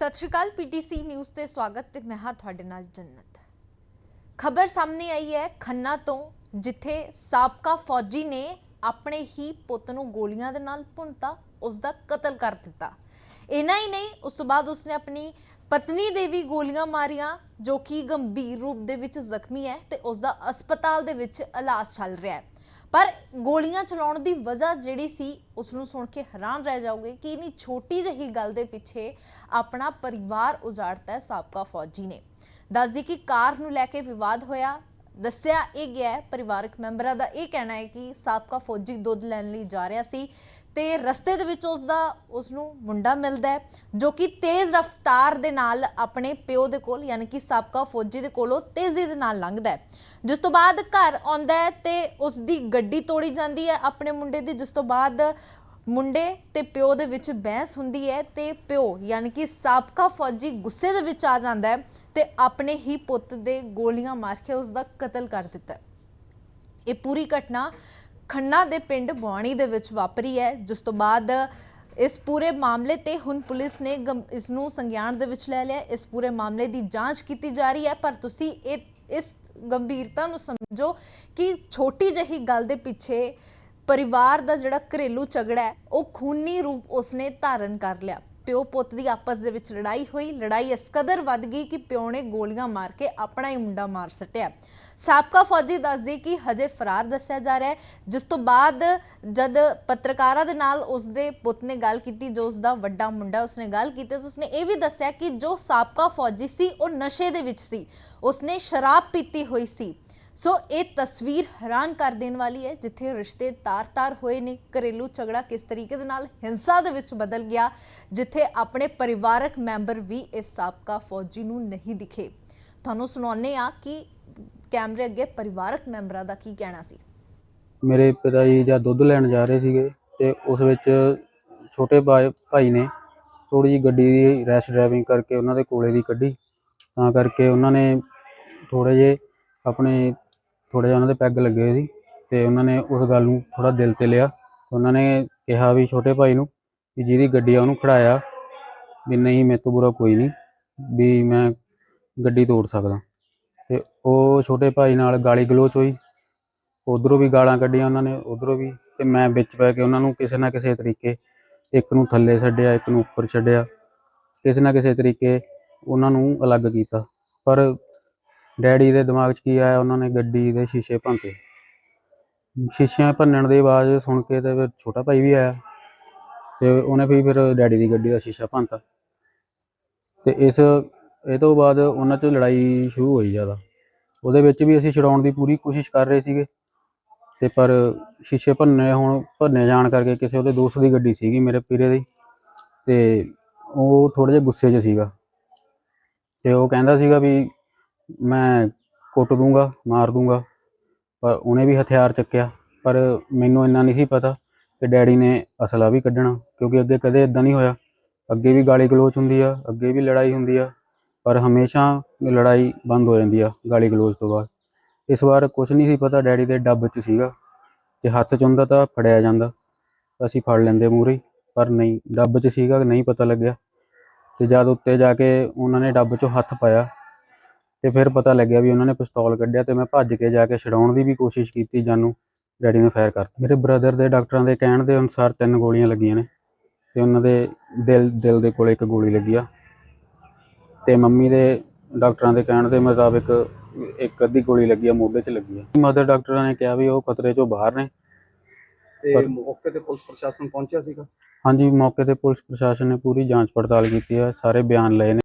ਸਤਿ ਸ਼੍ਰੀ ਅਕਾਲ, PTC news ਤੇ ਸਵਾਗਤ ਤੇ ਮੈਂ ਹਾਂ ਤੁਹਾਡੇ ਨਾਲ ਜੰਨਤ। ਖਬਰ ਸਾਹਮਣੇ ਆਈ ਹੈ ਖੰਨਾ ਤੋਂ, ਜਿੱਥੇ ਸਾਬਕਾ ਫੌਜੀ ਨੇ ਆਪਣੇ ਹੀ ਪੁੱਤ ਨੂੰ ਗੋਲੀਆਂ ਦੇ ਨਾਲ ਭੁੰਨਤਾ ਉਸ ਦਾ ਕਤਲ ਕਰ ਦਿੱਤਾ। ਇਨਾ ਹੀ ਨਹੀਂ, ਉਸ ਤੋਂ ਬਾਅਦ ਉਸਨੇ ਆਪਣੀ ਪਤਨੀ ਦੇ ਵੀ ਗੋਲੀਆਂ ਮਾਰੀਆਂ, ਜੋ ਕਿ ਗੰਭੀਰ ਰੂਪ ਦੇ ਵਿੱਚ ਜ਼ਖਮੀ ਹੈ ਤੇ ਉਸ ਦਾ ਹਸਪਤਾਲ ਦੇ ਵਿੱਚ ਇਲਾਜ ਚੱਲ ਰਿਹਾ ਹੈ। ਪਰ ਗੋਲੀਆਂ ਚਲਾਉਣ ਦੀ ਵਜ੍ਹਾ ਜਿਹੜੀ ਸੀ ਉਸ ਨੂੰ ਸੁਣ ਕੇ ਹੈਰਾਨ ਰਹਿ ਜਾਓਗੇ ਕਿ ਇਨੀ ਛੋਟੀ ਜਿਹੀ ਗੱਲ ਦੇ ਪਿੱਛੇ ਆਪਣਾ ਪਰਿਵਾਰ ਉਜਾੜਤਾ ਹੈ ਸਾਬਕਾ ਫੌਜੀ ਨੇ। ਦੱਸਦੀ ਕਿ ਕਾਰ ਨੂੰ ਲੈ ਕੇ ਵਿਵਾਦ ਹੋਇਆ। ਦੱਸਿਆ ਇਹ ਗਿਆ ਹੈ, ਪਰਿਵਾਰਕ ਮੈਂਬਰਾਂ ਦਾ ਇਹ ਕਹਿਣਾ ਹੈ ਕਿ ਸਾਬਕਾ ਫੌਜੀ ਦੁੱਧ ਲੈਣ ਲਈ ਜਾ ਰਿਹਾ ਸੀ। ਤੇ ਰਸਤੇ ਦੇ ਵਿੱਚ ਉਸ ਦਾ ਉਸ ਨੂੰ ਮੁੰਡਾ ਮਿਲਦਾ ਹੈ, ਜੋ ਕਿ ਤੇਜ਼ ਰਫ਼ਤਾਰ ਦੇ ਨਾਲ ਆਪਣੇ ਪਿਓ ਦੇ ਕੋਲ, ਯਾਨੀ ਕਿ ਸਾਬਕਾ ਫੌਜੀ ਦੇ ਕੋਲੋਂ ਤੇਜ਼ੀ ਦੇ ਨਾਲ ਲੰਘਦਾ ਹੈ। ਜਿਸ ਤੋਂ ਬਾਅਦ ਘਰ ਆਉਂਦਾ ਹੈ ਤੇ ਉਸ ਦੀ ਗੱਡੀ ਤੋੜੀ ਜਾਂਦੀ ਹੈ ਆਪਣੇ ਮੁੰਡੇ ਦੀ, ਜਿਸ ਤੋਂ ਬਾਅਦ ਮੁੰਡੇ ਤੇ ਪਿਓ ਦੇ ਵਿੱਚ ਬਹਿਸ ਹੁੰਦੀ ਹੈ ਤੇ ਪਿਓ, ਯਾਨੀ ਕਿ ਸਾਬਕਾ ਫੌਜੀ ਗੁੱਸੇ ਦੇ ਵਿੱਚ ਆ ਜਾਂਦਾ ਹੈ ਤੇ ਆਪਣੇ ਹੀ ਪੁੱਤ ਦੇ ਗੋਲੀਆਂ ਮਾਰ ਕੇ ਉਸ ਦਾ ਕਤਲ ਕਰ ਦਿੱਤਾ ਹੈ। ਇਹ ਪੂਰੀ ਘਟਨਾ ਖੰਨਾ ਦੇ ਪਿੰਡ ਬਵਾਣੀ ਦੇ ਵਿੱਚ ਵਾਪਰੀ ਹੈ, ਜਿਸ ਤੋਂ ਬਾਅਦ ਇਸ ਪੂਰੇ ਮਾਮਲੇ ਤੇ ਹੁਣ ਪੁਲਿਸ ਨੇ ਗੰ- ਇਸ ਨੂੰ ਸੰਗਿਆਨ ਦੇ ਵਿੱਚ ਲੈ ਲਿਆ। ਇਸ ਪੂਰੇ ਮਾਮਲੇ ਦੀ ਜਾਂਚ ਕੀਤੀ ਜਾ ਰਹੀ ਹੈ, ਪਰ ਤੁਸੀਂ ਇਹ, ਇਸ ਗੰਭੀਰਤਾ ਨੂੰ ਸਮਝੋ ਕਿ ਛੋਟੀ ਜਿਹੀ ਗੱਲ ਦੇ ਪਿੱਛੇ ਪਰਿਵਾਰ ਦਾ ਜਿਹੜਾ ਘਰੇਲੂ ਝਗੜਾ ਹੈ, ਉਹ ਖੂਨੀ ਰੂਪ ਉਸਨੇ ਧਾਰਨ ਕਰ ਲਿਆ। ਪਿਓ ਪੁੱਤ ਦੀ ਆਪਸ ਦੇ ਵਿੱਚ ਲੜਾਈ ਹੋਈ। ਲੜਾਈ ਇਸ ਕਦਰ ਵੱਧ ਗਈ ਕਿ ਪਿਓ ਨੇ ਗੋਲੀਆਂ ਮਾਰ ਕੇ ਆਪਣਾ ਹੀ ਮੁੰਡਾ ਮਾਰ ਸਟਿਆ। ਸਾਬਕਾ ਫੌਜੀ ਦੱਸਦੀ ਕਿ ਹਜੇ ਫਰਾਰ ਦੱਸਿਆ ਜਾ ਰਿਹਾ ਹੈ। ਜਿਸ ਤੋਂ ਬਾਅਦ ਜਦ ਪੱਤਰਕਾਰਾਂ ਦੇ ਨਾਲ ਉਸਦੇ ਪੁੱਤ ਨੇ ਗੱਲ ਕੀਤੀ, ਜੋ ਉਸਦਾ ਵੱਡਾ ਮੁੰਡਾ ਉਸਨੇ ਗੱਲ ਕੀਤੀ ਤਾਂ ਉਸਨੇ ਇਹ ਵੀ ਦੱਸਿਆ ਕਿ ਜੋ ਸਾਬਕਾ ਫੌਜੀ ਸੀ, ਉਹ ਨਸ਼ੇ ਦੇ ਵਿੱਚ ਸੀ। ਉਸਨੇ ਸ਼ਰਾਬ ਪੀਤੀ ਹੋਈ ਸੀ। ਸੋ ਇਹ ਤਸਵੀਰ ਹੈਰਾਨ ਕਰ ਦੇਣ ਵਾਲੀ ਹੈ, ਜਿੱਥੇ ਰਿਸ਼ਤੇ ਤਾਰ-ਤਾਰ ਹੋਏ ਨੇ। ਘਰੇਲੂ ਝਗੜਾ ਕਿਸ ਤਰੀਕੇ ਦੇ ਨਾਲ ਹਿੰਸਾ ਦੇ ਵਿੱਚ ਬਦਲ ਗਿਆ, ਜਿੱਥੇ ਆਪਣੇ ਪਰਿਵਾਰਕ ਮੈਂਬਰ ਵੀ ਇਸ ਸਾਬਕਾ ਫੌਜੀ ਨੂੰ ਨਹੀਂ ਦਿਖੇ। ਤੁਹਾਨੂੰ ਸੁਣਾਉਂਦੇ ਆ ਕਿ ਕੈਮਰੇ ਅੱਗੇ ਪਰਿਵਾਰਕ ਮੈਂਬਰਾਂ ਦਾ ਕੀ ਕਹਿਣਾ ਸੀ। ਮੇਰੇ ਪਿਤਾ ਜੀ ਜਾਂ ਦੁੱਧ ਲੈਣ ਜਾ ਰਹੇ ਸੀਗੇ ਤੇ ਉਸ ਵਿੱਚ ਛੋਟੇ ਭਾਈ ਭਾਈ ਨੇ ਥੋੜੀ ਜੀ ਗੱਡੀ ਦੀ ਰੈਸ਼ ਡਰਾਈਵਿੰਗ ਕਰਕੇ ਉਹਨਾਂ ਦੇ ਕੋਲੇ ਦੀ ਕੱਢੀ। ਤਾਂ ਕਰਕੇ ਉਹਨਾਂ ਨੇ ਥੋੜੇ ਜੇ ਆਪਣੇ ਥੋੜੇ ਜਿਹਾ ਉਹਨਾਂ ਦੇ ਪੈਗ ਲੱਗੇ ਹੋਏ ਸੀ ਤੇ ਉਹਨਾਂ ਨੇ ਉਸ ਗੱਲ ਨੂੰ ਥੋੜਾ ਦਿਲ ਤੇ ਲਿਆ ਉਹਨਾਂ ਨੇ ਕਿਹਾ ਵੀ ਛੋਟੇ ਭਾਈ ਨੂੰ ਵੀ ਜਿਹਦੀ ਗੱਡੀ ਆ ਉਹਨੂੰ ਖੜਾਇਆ ਵੀ ਨਹੀਂ ਮੇਰੇ ਤੋਂ ਬੁਰਾ ਕੋਈ ਨਹੀਂ ਵੀ ਮੈਂ ਗੱਡੀ ਤੋੜ ਸਕਦਾ। ਤੇ ਉਹ ਛੋਟੇ ਭਾਈ ਨਾਲ ਗਾਲੀ ਗਲੋਚ ਹੋਈ। ਉਧਰੋਂ ਵੀ ਗਾਲਾਂ ਕੱਢੀਆਂ ਉਹਨਾਂ ਨੇ, ਉਧਰੋਂ ਵੀ ਤੇ ਮੈਂ ਵਿੱਚ ਪੈ ਕੇ ਉਹਨਾਂ ਨੂੰ ਕਿਸੇ ਨਾ ਕਿਸੇ ਤਰੀਕੇ ਇੱਕ ਨੂੰ ਥੱਲੇ ਛੱਡਿਆ, ਇੱਕ ਨੂੰ ਉੱਪਰ ਛੱਡਿਆ। ਕਿਸੇ ਨਾ ਕਿਸੇ ਤਰੀਕੇ ਉਹਨਾਂ ਨੂੰ ਅਲੱਗ ਕੀਤਾ। ਪਰ ਡੈਡੀ ਦੇ ਦਿਮਾਗ 'ਚ ਕੀ ਆਇਆ? ਉਹਨਾਂ ਨੇ ਗੱਡੀ ਦੇ ਸ਼ੀਸ਼ੇ ਭੰਤੇ ਸ਼ੀਸ਼ਿਆਂ ਭੰਨਣ ਦੀ ਆਵਾਜ਼ ਸੁਣ ਕੇ ਤੇ ਫਿਰ ਛੋਟਾ ਭਾਈ ਵੀ ਆਇਆ ਤੇ ਉਹਨੇ ਵੀ ਫਿਰ ਡੈਡੀ ਦੀ ਗੱਡੀ ਦਾ ਸ਼ੀਸ਼ਾ ਭੰਤਾ ਤੇ ਇਸ, ਇਹ ਤੋਂ ਬਾਅਦ ਉਹਨਾਂ 'ਚ ਲੜਾਈ ਸ਼ੁਰੂ ਹੋਈ ਜ਼ਿਆਦਾ। ਉਹਦੇ ਵਿੱਚ ਵੀ ਅਸੀਂ ਛਡਾਉਣ ਦੀ ਪੂਰੀ ਕੋਸ਼ਿਸ਼ ਕਰ ਰਹੇ ਸੀਗੇ। ਤੇ ਪਰ ਸ਼ੀਸ਼ੇ ਭੰਨੇ ਹੁਣ, ਭੰਨੇ ਜਾਣ ਕਰਕੇ ਕਿਸੇ ਉਹਦੇ ਦੋਸਤ ਦੀ ਗੱਡੀ ਸੀਗੀ ਮੇਰੇ ਪੀਰੇ ਦੀ। ਤੇ ਉਹ ਥੋੜੇ ਜਿਹਾ ਗੁੱਸੇ 'ਚ ਸੀਗਾ। ਤੇ ਉਹ ਕਹਿੰਦਾ ਸੀਗਾ ਵੀ ਮੈਂ ਕੁੱਟ ਦੂੰਗਾ, ਮਾਰ ਦੂੰਗਾ, ਪਰ ਉਹਨੇ ਵੀ ਹਥਿਆਰ ਚੱਕਿਆ। ਪਰ ਮੈਨੂੰ ਇੰਨਾ ਨਹੀਂ ਸੀ ਪਤਾ ਕਿ ਡੈਡੀ ਨੇ ਅਸਲਾ ਵੀ ਕੱਢਣਾ, ਕਿਉਂਕਿ ਅੱਗੇ ਕਦੇ ਇਦਾਂ ਨਹੀਂ ਹੋਇਆ। ਅੱਗੇ ਵੀ ਗਾਲੀ ਗਲੋਚ ਹੁੰਦੀ ਆ, ਅੱਗੇ ਵੀ ਲੜਾਈ ਹੁੰਦੀ ਆ, ਪਰ ਹਮੇਸ਼ਾ ਲੜਾਈ ਬੰਦ ਹੋ ਜਾਂਦੀ ਆ ਗਾਲੀ ਗਲੋਚ ਤੋਂ ਬਾਅਦ। ਇਸ ਵਾਰ ਕੁਝ ਨਹੀਂ ਸੀ ਪਤਾ ਡੈਡੀ ਦੇ ਡੱਬ 'ਚ ਸੀਗਾ ਤੇ ਹੱਥ 'ਚ ਹੁੰਦਾ ਤਾਂ ਫੜਿਆ ਜਾਂਦਾ, ਅਸੀਂ ਫੜ ਲੈਂਦੇ ਮੂਹਰੇ, ਪਰ ਨਹੀਂ, ਡੱਬ 'ਚ ਸੀਗਾ, ਨਹੀਂ ਪਤਾ ਲੱਗਿਆ। ਤੇ ਜਦ ਉੱਤੇ ਜਾ ਕੇ ਉਹਨਾਂ ਨੇ ਡੱਬ 'ਚੋਂ ਹੱਥ ਪਾਇਆ ਤੇ ਫਿਰ ਪਤਾ ਲੱਗਿਆ ਵੀ ਉਹਨਾਂ ਨੇ ਪਿਸਤੌਲ ਕੱਢਿਆ ਤੇ ਮੈਂ ਭੱਜ ਕੇ ਜਾ ਕੇ ਛਡਾਉਣ ਦੀ ਵੀ ਕੋਸ਼ਿਸ਼ ਕੀਤੀ ਜਾਨੂੰ। ਡੈਡੀ ਨੇ ਫਾਇਰ ਕਰਤਾ। ਮੇਰੇ ਬ੍ਰਦਰ ਦੇ ਡਾਕਟਰਾਂ ਦੇ ਕਹਿਣ ਦੇ ਅਨੁਸਾਰ ਤਿੰਨ ਗੋਲੀਆਂ ਲੱਗੀਆਂ ਨੇ ਤੇ ਉਹਨਾਂ ਦੇ ਦਿਲ ਦਿਲ ਦੇ ਕੋਲੇ ਇੱਕ ਗੋਲੀ ਲੱਗੀ ਆ। ਤੇ ਮੰਮੀ ਦੇ ਡਾਕਟਰਾਂ ਦੇ ਕਹਿਣ ਦੇ ਮੁਤਾਬਿਕ ਇੱਕ ਅੱਧੀ ਗੋਲੀ ਲੱਗੀ ਆ ਮੋਢੇ 'ਚ ਲੱਗੀ ਆ। ਮਦਰ ਡਾਕਟਰਾਂ ਨੇ ਕਿਹਾ ਵੀ ਉਹ ਖਤਰੇ 'ਚੋਂ ਬਾਹਰ ਨੇ। ਤੇ ਮੌਕੇ ਤੇ ਪੁਲਿਸ ਪ੍ਰਸ਼ਾਸਨ ਪਹੁੰਚਿਆ ਸੀਗਾ? ਹਾਂਜੀ ਮੌਕੇ ਤੇ ਪੁਲਿਸ ਪ੍ਰਸ਼ਾਸਨ ਨੇ ਪੂਰੀ ਜਾਂਚ ਪੜਤਾਲ ਕੀਤੀ ਹੈ ਸਾਰੇ ਬਿਆਨ ਲਏ ਨੇ।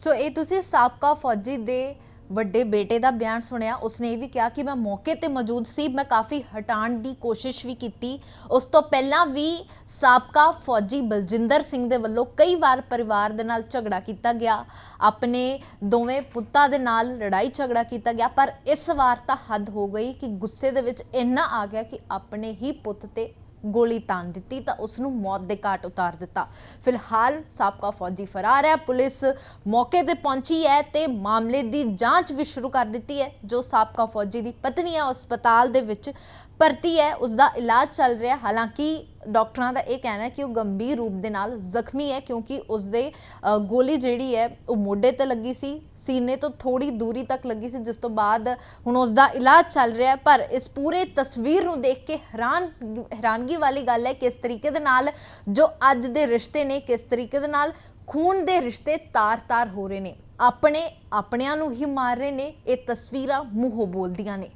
ਸੋ ਇਹ ਤੁਸੀਂ ਸਾਬਕਾ ਫੌਜੀ ਦੇ ਵੱਡੇ ਬੇਟੇ ਦਾ ਬਿਆਨ ਸੁਣਿਆ। ਉਸਨੇ ਇਹ ਵੀ ਕਿਹਾ ਕਿ ਮੈਂ ਮੌਕੇ ਤੇ ਮੌਜੂਦ ਸੀ। ਮੈਂ ਕਾਫੀ ਹਟਾਉਣ ਦੀ ਕੋਸ਼ਿਸ਼ ਵੀ ਕੀਤੀ। ਉਸ ਤੋਂ ਪਹਿਲਾਂ ਵੀ ਸਾਬਕਾ ਫੌਜੀ ਬਲਜਿੰਦਰ ਸਿੰਘ ਦੇ ਵੱਲੋਂ ਕਈ ਵਾਰ ਪਰਿਵਾਰ ਦੇ ਨਾਲ ਝਗੜਾ ਕੀਤਾ ਗਿਆ। ਆਪਣੇ ਦੋਵੇਂ ਪੁੱਤਾਂ ਦੇ ਨਾਲ ਲੜਾਈ ਝਗੜਾ ਕੀਤਾ ਗਿਆ। ਪਰ ਇਸ ਵਾਰ ਤਾਂ ਹੱਦ ਹੋ ਗਈ ਕਿ ਗੁੱਸੇ ਦੇ ਵਿੱਚ ਇੰਨਾ ਆ ਗਿਆ ਕਿ ਆਪਣੇ ਹੀ ਪੁੱਤ ਤੇ ਗੋਲੀ ਤਾਣ ਦਿੱਤੀ ਤਾਂ ਉਸ ਨੂੰ ਮੌਤ ਦੇ ਘਾਟ ਉਤਾਰ ਦਿੱਤਾ। ਫਿਲਹਾਲ ਸਾਬਕਾ ਫੌਜੀ ਫਰਾਰ ਹੈ। ਪੁਲਿਸ ਮੌਕੇ ਤੇ ਪਹੁੰਚੀ ਹੈ ਤੇ ਮਾਮਲੇ ਦੀ ਜਾਂਚ ਵੀ ਸ਼ੁਰੂ ਕਰ ਦਿੱਤੀ ਹੈ। ਜੋ ਸਾਬਕਾ ਫੌਜੀ ਦੀ ਪਤਨੀ ਹੈ, ਹਸਪਤਾਲ ਦੇ ਵਿੱਚ ਭਰਤੀ ਹੈ। ਉਸ ਦਾ ਇਲਾਜ ਚੱਲ ਰਿਹਾ ਹਾਲਾਂਕਿ ਡਾਕਟਰਾਂ ਦਾ ਇਹ ਕਹਿਣਾ ਹੈ ਕਿ ਉਹ ਗੰਭੀਰ ਰੂਪ ਦੇ ਨਾਲ ਜ਼ਖਮੀ ਹੈ ਕਿਉਂਕਿ ਉਸ ਦੇ ਗੋਲੀ ਜਿਹੜੀ ਹੈ, ਉਹ ਮੋਢੇ ਤੇ ਲੱਗੀ ਸੀ, ਸੀਨੇ ਤੋਂ ਥੋੜੀ ਦੂਰੀ ਤੱਕ ਲੱਗੀ ਸੀ, ਜਿਸ ਤੋਂ ਬਾਅਦ ਹੁਣ ਉਸ ਦਾ ਇਲਾਜ ਚੱਲ ਰਿਹਾ ਹੈ। ਪਰ ਇਸ ਪੂਰੇ ਤਸਵੀਰ ਨੂੰ ਦੇਖ ਕੇ ਹੈਰਾਨ, ਹੈਰਾਨਗੀ ਵਾਲੀ ਗੱਲ ਹੈ ਕਿ ਇਸ ਤਰੀਕੇ ਦੇ ਨਾਲ ਜੋ ਅੱਜ ਦੇ ਰਿਸ਼ਤੇ ਨੇ, ਕਿਸ ਤਰੀਕੇ ਦੇ ਨਾਲ ਖੂਨ ਦੇ ਰਿਸ਼ਤੇ ਤਾਰ-ਤਾਰ ਹੋ ਰਹੇ ਨੇ। ਆਪਣੇ, ਆਪਣਿਆਂ ਨੂੰ ਹੀ ਮਾਰ ਰਹੇ ਨੇ, ਇਹ ਤਸਵੀਰਾਂ ਮੂੰਹੋਂ ਬੋਲਦੀਆਂ ਨੇ।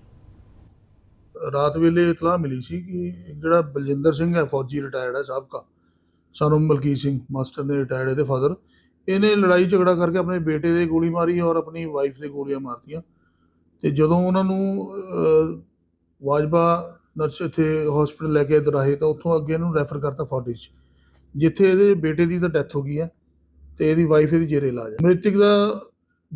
ਰਾਤ ਵੇਲੇ ਇਤਲਾਹ ਮਿਲੀ ਸੀ ਕਿ ਇੱਕ ਜਿਹੜਾ ਬਲਜਿੰਦਰ ਸਿੰਘ ਹੈ ਫੌਜੀ ਰਿਟਾਇਰਡ ਹੈ ਸਾਬਕਾ ਸਾਨੂੰ ਮਲਕੀਤ ਸਿੰਘ ਮਾਸਟਰ ਨੇ ਰਿਟਾਇਰਡ ਇਹਦੇ ਫਾਦਰ ਇਹਨੇ ਲੜਾਈ ਝਗੜਾ ਕਰਕੇ ਆਪਣੇ ਬੇਟੇ ਦੇ ਗੋਲੀ ਮਾਰੀ ਔਰ ਆਪਣੀ ਵਾਈਫ ਦੇ ਗੋਲੀਆਂ ਮਾਰਤੀਆਂ। ਤੇ ਜਦੋਂ ਉਹਨਾਂ ਨੂੰ ਅਹ, ਵਾਜਬਾ ਨਰਸ ਇੱਥੇ ਹਸਪੀਟਲ ਲੈ ਕੇ ਦਰਾਹੇ ਤਾਂ ਉੱਥੋਂ ਅੱਗੇ ਇਹਨੂੰ ਰੈਫਰ ਕਰਤਾ ਫੌਜੀ 'ਚ, ਜਿੱਥੇ ਇਹਦੇ ਬੇਟੇ ਦੀ ਤਾਂ ਡੈਥ ਹੋ ਗਈ ਹੈ ਤੇ ਇਹਦੀ ਵਾਈਫ ਇਹਦੀ ਜੇਰੇ ਇਲਾਜ ਹੈ ਮ੍ਰਿਤਕ ਦਾ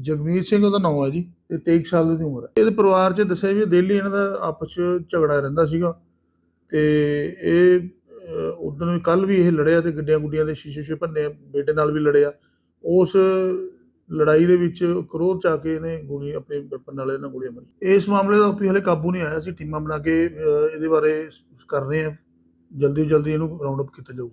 ਜਗਮੀਤ ਸਿੰਘ ਉਹਦਾ ਨਾਮ ਹੈ ਜੀ ਤੇ 23 ਸਾਲ ਦੀ ਉਮਰ ਹੈ। ਇਹਦੇ ਪਰਿਵਾਰ 'ਚ ਦੱਸਿਆ ਵੀ ਡੇਲੀ ਇਹਨਾਂ ਦਾ ਆਪਸ 'ਚ ਝਗੜਾ ਰਹਿੰਦਾ ਸੀਗਾ ਤੇ ਇਹ ਉਦੋਂ ਕੱਲ ਵੀ ਇਹ ਲੜਿਆ ਤੇ ਗੱਡੀਆਂ ਗੁੱਡੀਆਂ ਦੇ ਸ਼ੀਸ਼ੇ ਸ਼ੀਸ਼ੇ ਭੰਨੇ ਬੇਟੇ ਨਾਲ ਵੀ ਲੜਿਆ। ਉਸ ਲੜਾਈ ਦੇ ਵਿੱਚ ਕਰੋਧ ਚ ਆ ਕੇ ਇਹਨੇ ਗੋਲੀ ਆਪਣੇ ਵੈਪਨ ਨਾਲ ਇਹਨਾਂ ਗੋਲੀਆਂ ਮਾਰੀ ਇਸ ਮਾਮਲੇ ਦਾ ਆਪੀ ਹਲੇ ਕਾਬੂ ਨਹੀਂ ਆਇਆ ਸੀ ਟੀਮਾਂ ਬਣਾ ਕੇ ਇਹਦੇ ਬਾਰੇ ਕਰ ਰਹੇ ਆ ਜਲਦੀ ਤੋਂ ਜਲਦੀ ਇਹਨੂੰ ਰਾਉਂਡ ਅਪ ਕੀਤਾ ਜਾਊ।